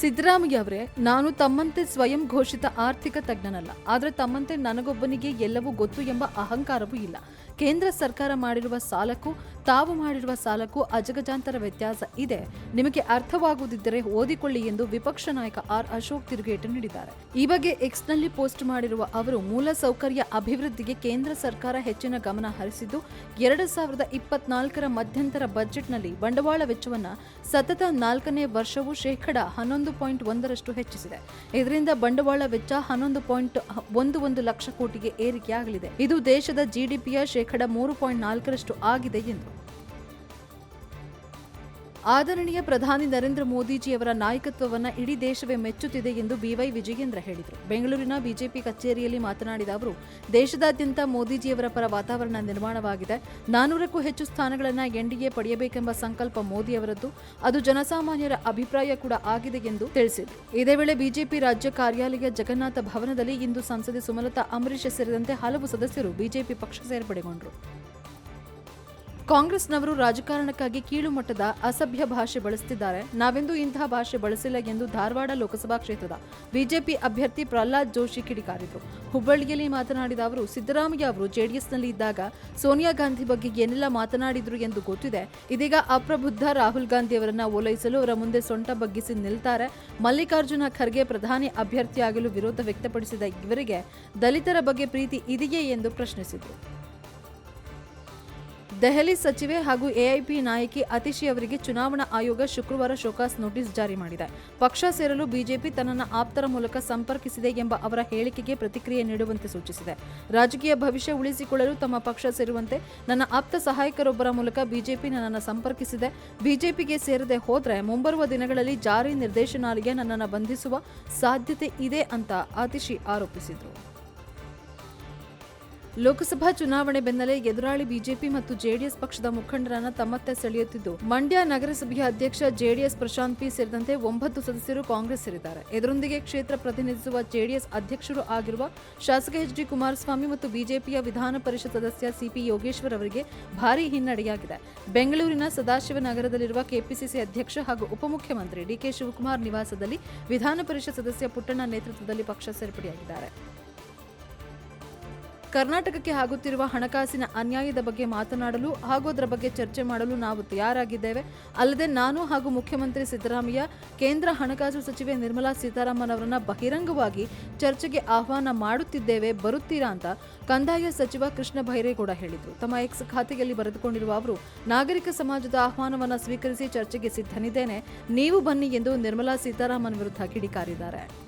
ಸಿದ್ದರಾಮಯ್ಯ ಅವರೇ, ನಾನು ತಮ್ಮಂತೆ ಸ್ವಯಂ ಘೋಷಿತ ಆರ್ಥಿಕ ತಜ್ಞನಲ್ಲ, ಆದರೆ ತಮ್ಮಂತೆ ನನಗೊಬ್ಬನಿಗೆ ಎಲ್ಲವೂ ಗೊತ್ತು ಎಂಬ ಅಹಂಕಾರವೂ ಇಲ್ಲ. ಕೇಂದ್ರ ಸರ್ಕಾರ ಮಾಡಿರುವ ಸಾಲಕ್ಕೂ, ತಾವು ಮಾಡಿರುವ ಸಾಲಕ್ಕೂ ಅಜಗಜಾಂತರ ವ್ಯತ್ಯಾಸ ಇದೆ. ನಿಮಗೆ ಅರ್ಥವಾಗುವುದಿದ್ದರೆ ಓದಿಕೊಳ್ಳಿ ಎಂದು ವಿಪಕ್ಷ ನಾಯಕ ಆರ್ ಅಶೋಕ್ ತಿರುಗೇಟು ನೀಡಿದ್ದಾರೆ. ಈ ಬಗ್ಗೆ ಎಕ್ಸ್ನಲ್ಲಿ ಪೋಸ್ಟ್ ಮಾಡಿರುವ ಅವರು, ಮೂಲ ಸೌಕರ್ಯ ಅಭಿವೃದ್ಧಿಗೆ ಕೇಂದ್ರ ಸರ್ಕಾರ ಹೆಚ್ಚಿನ ಗಮನ ಹರಿಸಿದ್ದು, ಎರಡು ಸಾವಿರದ ಇಪ್ಪತ್ನಾಲ್ಕರ ಮಧ್ಯಂತರ ಬಜೆಟ್ನಲ್ಲಿ ಬಂಡವಾಳ ವೆಚ್ಚವನ್ನು ಸತತ ನಾಲ್ಕನೇ ವರ್ಷವೂ ಶೇಕಡ ಹನ್ನೊಂದು ಪಾಯಿಂಟ್ ಒಂದರಷ್ಟು ಹೆಚ್ಚಿಸಿದೆ. ಇದರಿಂದ ಬಂಡವಾಳ ವೆಚ್ಚ ಹನ್ನೊಂದು ಪಾಯಿಂಟ್ ಒಂದು ಒಂದು ಲಕ್ಷ ಕೋಟಿಗೆ ಏರಿಕೆಯಾಗಲಿದೆ. ಇದು ದೇಶದ ಜಿಡಿಪಿಯ ಶೇಕಡ ಮೂರು ಪಾಯಿಂಟ್ ನಾಲ್ಕರಷ್ಟು ಆಗಿದೆ ಎಂದು ಆದರಣೀಯ ಪ್ರಧಾನಿ ನರೇಂದ್ರ ಮೋದಿಜಿಯವರ ನಾಯಕತ್ವವನ್ನು ಇಡೀ ದೇಶವೇ ಮೆಚ್ಚುತ್ತಿದೆ ಎಂದು ಬಿವೈ ವಿಜಯೇಂದ್ರ ಹೇಳಿದರು. ಬೆಂಗಳೂರಿನ ಬಿಜೆಪಿ ಕಚೇರಿಯಲ್ಲಿ ಮಾತನಾಡಿದ ಅವರು, ದೇಶದಾದ್ಯಂತ ಮೋದಿಜಿಯವರ ಪರ ವಾತಾವರಣ ನಿರ್ಮಾಣವಾಗಿದೆ. ನಾನೂರಕ್ಕೂ ಹೆಚ್ಚು ಸ್ಥಾನಗಳನ್ನು ಎನ್ಡಿಎ ಪಡೆಯಬೇಕೆಂಬ ಸಂಕಲ್ಪ ಮೋದಿಯವರದ್ದು. ಅದು ಜನಸಾಮಾನ್ಯರ ಅಭಿಪ್ರಾಯ ಕೂಡ ಆಗಿದೆ ಎಂದು ತಿಳಿಸಿದರು. ಇದೇ ವೇಳೆ ಬಿಜೆಪಿ ರಾಜ್ಯ ಕಾರ್ಯಾಲಯ ಜಗನ್ನಾಥ ಭವನದಲ್ಲಿ ಇಂದು ಸಂಸದೆ ಸುಮಲತಾ ಅಂಬರೀಶ್ ಸೇರಿದಂತೆ ಹಲವು ಸದಸ್ಯರು ಬಿಜೆಪಿ ಪಕ್ಷ ಸೇರ್ಪಡೆಗೊಂಡರು. ಕಾಂಗ್ರೆಸ್ನವರು ರಾಜಕಾರಣಕ್ಕಾಗಿ ಕೀಳು ಮಟ್ಟದ ಅಸಭ್ಯ ಭಾಷೆ ಬಳಸುತ್ತಿದ್ದಾರೆ ನಾವೆಂದೂ ಇಂತಹ ಭಾಷೆ ಬಳಸಿಲ್ಲ ಎಂದು ಧಾರವಾಡ ಲೋಕಸಭಾ ಕ್ಷೇತ್ರದ ಬಿಜೆಪಿ ಅಭ್ಯರ್ಥಿ ಪ್ರಹ್ಲಾದ್ ಜೋಶಿ ಕಿಡಿಕಾರಿದರು. ಹುಬ್ಬಳ್ಳಿಯಲ್ಲಿ ಮಾತನಾಡಿದ ಅವರು, ಸಿದ್ದರಾಮಯ್ಯ ಅವರು ಜೆಡಿಎಸ್ನಲ್ಲಿ ಇದ್ದಾಗ ಸೋನಿಯಾ ಗಾಂಧಿ ಬಗ್ಗೆ ಏನೆಲ್ಲ ಮಾತನಾಡಿದ್ರು ಎಂದು ಗೊತ್ತಿದೆ. ಇದೀಗ ಅಪ್ರಬುದ್ಧ ರಾಹುಲ್ ಗಾಂಧಿ ಅವರನ್ನ ಓಲೈಸಲು ಅವರ ಮುಂದೆ ಸೊಂಟ ಬಗ್ಗಿಸಿ ನಿಲ್ತಾರೆ. ಮಲ್ಲಿಕಾರ್ಜುನ ಖರ್ಗೆ ಪ್ರಧಾನಿ ಅಭ್ಯರ್ಥಿಯಾಗಲು ವಿರೋಧ ವ್ಯಕ್ತಪಡಿಸಿದ ಇವರಿಗೆ ದಲಿತರ ಬಗ್ಗೆ ಪ್ರೀತಿ ಇದೆಯೇ ಎಂದು ಪ್ರಶ್ನಿಸಿದರು. ದೆಹಲಿ ಸಚಿವೆ ಹಾಗೂ ಎಐಪಿ ನಾಯಕಿ ಅತಿಶಿ ಅವರಿಗೆ ಚುನಾವಣಾ ಆಯೋಗ ಶುಕ್ರವಾರ ಶೋಕಾಸ್ ನೋಟಿಸ್ ಜಾರಿ ಮಾಡಿದೆ. ಪಕ್ಷ ಸೇರಲು ಬಿಜೆಪಿ ತನ್ನನ್ನು ಆಪ್ತರ ಮೂಲಕ ಸಂಪರ್ಕಿಸಿದೆ ಎಂಬ ಅವರ ಹೇಳಿಕೆಗೆ ಪ್ರತಿಕ್ರಿಯೆ ನೀಡುವಂತೆ ಸೂಚಿಸಿದೆ. ರಾಜಕೀಯ ಭವಿಷ್ಯ ಉಳಿಸಿಕೊಳ್ಳಲು ತಮ್ಮ ಪಕ್ಷ ಸೇರುವಂತೆ ನನ್ನ ಆಪ್ತ ಸಹಾಯಕರೊಬ್ಬರ ಮೂಲಕ ಬಿಜೆಪಿ ನನ್ನನ್ನು ಸಂಪರ್ಕಿಸಿದೆ. ಬಿಜೆಪಿಗೆ ಸೇರದೆ ಹೋದರೆ ಮುಂಬರುವ ದಿನಗಳಲ್ಲಿ ಜಾರಿ ನಿರ್ದೇಶನಾಲಯ ನನ್ನನ್ನು ಬಂಧಿಸುವ ಸಾಧ್ಯತೆ ಇದೆ ಅಂತ ಅತಿಶಿ ಆರೋಪಿಸಿದರು. ಲೋಕಸಭಾ ಚುನಾವಣೆ ಬೆನ್ನಲ್ಲೇ ಎದುರಾಳಿ ಬಿಜೆಪಿ ಮತ್ತು ಜೆಡಿಎಸ್ ಪಕ್ಷದ ಮುಖಂಡರನ್ನ ತಮ್ಮತ್ತ ಸೆಳೆಯುತ್ತಿದ್ದು, ಮಂಡ್ಯ ನಗರಸಭೆಯ ಅಧ್ಯಕ್ಷ ಜೆಡಿಎಸ್ ಪ್ರಶಾಂತ್ ಪಿ ಸೇರಿದಂತೆ ಒಂಬತ್ತು ಸದಸ್ಯರು ಕಾಂಗ್ರೆಸ್ ಸೇರಿದ್ದಾರೆ. ಇದರೊಂದಿಗೆ ಕ್ಷೇತ್ರ ಪ್ರತಿನಿಧಿಸುವ ಜೆಡಿಎಸ್ ಅಧ್ಯಕ್ಷರು ಆಗಿರುವ ಶಾಸಕ ಎಚ್ ಡಿ ಕುಮಾರಸ್ವಾಮಿ ಮತ್ತು ಬಿಜೆಪಿಯ ವಿಧಾನ ಪರಿಷತ್ ಸದಸ್ಯ ಸಿಪಿ ಯೋಗೇಶ್ವರ್ ಅವರಿಗೆ ಭಾರೀ ಹಿನ್ನಡೆಯಾಗಿದೆ. ಬೆಂಗಳೂರಿನ ಸದಾಶಿವನಗರದಲ್ಲಿರುವ ಕೆಪಿಸಿಸಿ ಅಧ್ಯಕ್ಷ ಹಾಗೂ ಉಪಮುಖ್ಯಮಂತ್ರಿ ಡಿಕೆ ಶಿವಕುಮಾರ್ ನಿವಾಸದಲ್ಲಿ ವಿಧಾನ ಪರಿಷತ್ ಸದಸ್ಯ ಪುಟ್ಟಣ್ಣ ನೇತೃತ್ವದಲ್ಲಿ ಪಕ್ಷ ಸೇರ್ಪಡೆಯಾಗಿದ್ದಾರೆ. ಕರ್ನಾಟಕಕ್ಕೆ ಆಗುತ್ತಿರುವ ಹಣಕಾಸಿನ ಅನ್ಯಾಯದ ಬಗ್ಗೆ ಮಾತನಾಡಲು ಹಾಗೂ ಅದರ ಬಗ್ಗೆ ಚರ್ಚೆ ಮಾಡಲು ನಾವು ತಯಾರಾಗಿದ್ದೇವೆ. ಅಲ್ಲದೆ ನಾನು ಹಾಗೂ ಮುಖ್ಯಮಂತ್ರಿ ಸಿದ್ದರಾಮಯ್ಯ, ಕೇಂದ್ರ ಹಣಕಾಸು ಸಚಿವೆ ನಿರ್ಮಲಾ ಸೀತಾರಾಮನ್ ಅವರನ್ನ ಬಹಿರಂಗವಾಗಿ ಚರ್ಚೆಗೆ ಆಹ್ವಾನ ಮಾಡುತ್ತಿದ್ದೇವೆ, ಬರುತ್ತೀರಾ ಅಂತ ಕಂದಾಯ ಸಚಿವ ಕೃಷ್ಣ ಬೈರೇಗೌಡ ಹೇಳಿದರು. ತಮ್ಮ ಎಕ್ಸ್ ಖಾತೆಯಲ್ಲಿ ಬರೆದುಕೊಂಡಿರುವ ಅವರು, ನಾಗರಿಕ ಸಮಾಜದ ಆಹ್ವಾನವನ್ನು ಸ್ವೀಕರಿಸಿ ಚರ್ಚೆಗೆ ಸಿದ್ಧನಿದ್ದೇನೆ. ನೀವು ಬನ್ನಿ ಎಂದು ನಿರ್ಮಲಾ ಸೀತಾರಾಮನ್ ವಿರುದ್ಧ ಕಿಡಿಕಾರಿದ್ದಾರೆ.